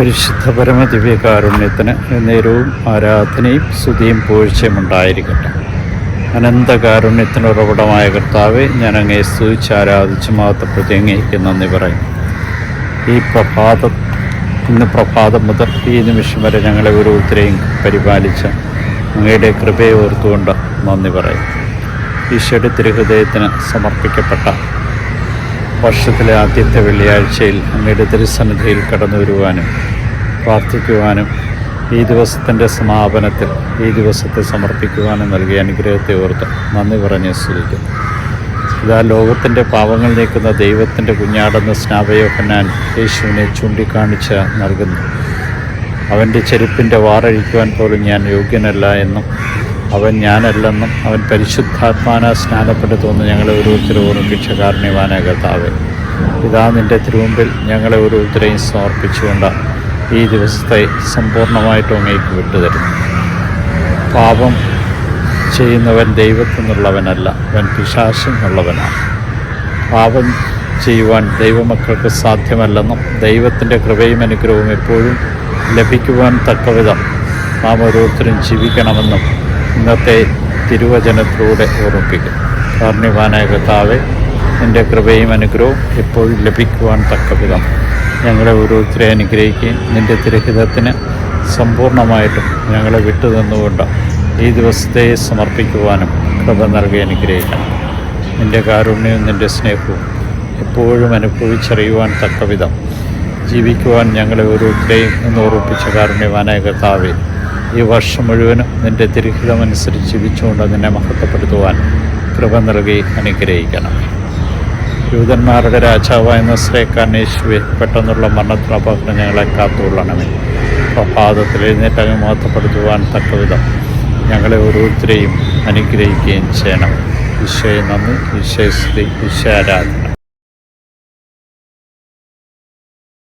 പരിശുദ്ധ പരമദിവ്യകാരുണ്യത്തിന് നേരവും ആരാധനയും സ്തുതിയും പൂഴ്ചയും ഉണ്ടായിരിക്കട്ടെ. അനന്തകാരുണ്യത്തിന് ഉറവിടമായ കർത്താവെ ഞാൻ അങ്ങേ സ്തുതിച്ച് ആരാധിച്ച് മാത്രപ്പെടുത്തി അങ്ങേക്ക് നന്ദി പറയും ഈ പ്രഭാതം ഇന്ന് പ്രഭാതം മുതൽ ഈ നിമിഷം വരെ ഞങ്ങളെ ഓരോരുത്തരെയും പരിപാലിച്ച അങ്ങയുടെ കൃപയെ ഓർത്തുകൊണ്ട് നന്ദി പറയും ഈശോയുടെ തിരുഹൃദയത്തിന് സമർപ്പിക്കപ്പെട്ട വർഷത്തിലെ ആദ്യത്തെ വെള്ളിയാഴ്ചയിൽ അങ്ങയുടെ തിരുസന്നിധിയിൽ കടന്നു വരുവാനും പ്രാർത്ഥിക്കുവാനും ഈ ദിവസത്തിന്റെ സമാപനത്തിൽ ഈ ദിവസത്തെ സമർപ്പിക്കുവാനും നൽകിയ അനുഗ്രഹത്തെ ഓർത്ത് നന്ദി പറഞ്ഞ് സ്തുതിക്കുന്നു. ഇതാ ലോകത്തിന്റെ പാവങ്ങൾ നീക്കുന്ന ദൈവത്തിന്റെ കുഞ്ഞാടെന്ന് സ്നാപയോഹനാൻ യേശുവിനെ ചൂണ്ടിക്കാണിച്ച് നൽകുന്നു. അവന്റെ ചെരുപ്പിന്റെ വാറഴിക്കുവാൻ പോലും ഞാൻ യോഗ്യനല്ല എന്നും അവൻ ഞാനല്ലെന്നും അവൻ പരിശുദ്ധാത്മാന സ്നാനപ്പെടുത്തുമെന്ന് ഞങ്ങളെ ഓരോരുത്തരും ഓർമ്മിപ്പിച്ച കാരണവാന കർത്താവ്. ഇതാ നിന്റെ തിരുമുമ്പിൽ ഞങ്ങളെ ഓരോരുത്തരെയും സമർപ്പിച്ചുകൊണ്ട് ഈ ദിവസത്തെ സമ്പൂർണമായിട്ട് അങ്ങേക്ക് വിട്ടുതരും. പാപം ചെയ്യുന്നവൻ ദൈവത്തിൽ നിന്നുള്ളവനല്ല അവൻ പിശാശിൽ നിന്നുള്ളവനാണ് പാപം ചെയ്യുവാൻ ദൈവമക്കൾക്ക് സാധ്യമല്ലെന്നും ദൈവത്തിന്റെ കൃപയും അനുഗ്രഹവും എപ്പോഴും ലഭിക്കുവാൻ തക്കവിധം നാം ഓരോരുത്തരും ജീവിക്കണമെന്നും ഇന്നത്തെ തിരുവചനത്തിലൂടെ ഓർമ്മിപ്പിക്കും. കാർണിവാനായ കർത്താവെ എന്റെ കൃപയും അനുഗ്രഹവും എപ്പോഴും ലഭിക്കുവാൻ തക്കവിധം. ഞങ്ങളെ ഓരോരുത്തരെ അനുഗ്രഹിക്കുകയും നിന്റെ തിരഹിതത്തിന് സമ്പൂർണമായിട്ടും ഞങ്ങളെ വിട്ടുനിന്നുകൊണ്ട് ഈ ദിവസത്തെ സമർപ്പിക്കുവാനും കൃപ നൽകി അനുഗ്രഹിക്കണം. നിന്റെ കാരുണ്യവും നിന്റെ സ്നേഹവും എപ്പോഴും അനുഭവിച്ചറിയുവാൻ തക്കവിധം. ജീവിക്കുവാൻ ഞങ്ങളെ ഓരോരുത്തരെയും എന്ന് ഓർപ്പിച്ച കാരുണ്യവാനായ കർത്താവെ ഈ വർഷം മുഴുവനും നിന്റെ തിരുഹിതമനുസരിച്ച് ജീവിച്ചുകൊണ്ട് നിന്നെ മഹത്വപ്പെടുത്തുവാൻ കൃപ നൽകി അനുഗ്രഹിക്കണം. യൂതന്മാരുടെ രാജാവായ നസ്രേക്കാനേശുവെ പെട്ടെന്നുള്ള മരണത്തിനപകടം ഞങ്ങളെ കാത്തുകൊള്ളണമേ. പ്രഭാതത്തിൽ എഴുന്നേറ്റങ്ങ് മഹത്വപ്പെടുത്തുവാൻ തക്കവിധം ഞങ്ങളെ ഓരോരുത്തരെയും അനുഗ്രഹിക്കുകയും ചെയ്യണം. ഈശോയെ നന്ദി. സ്തുതി. ഈശോ ആരാധന.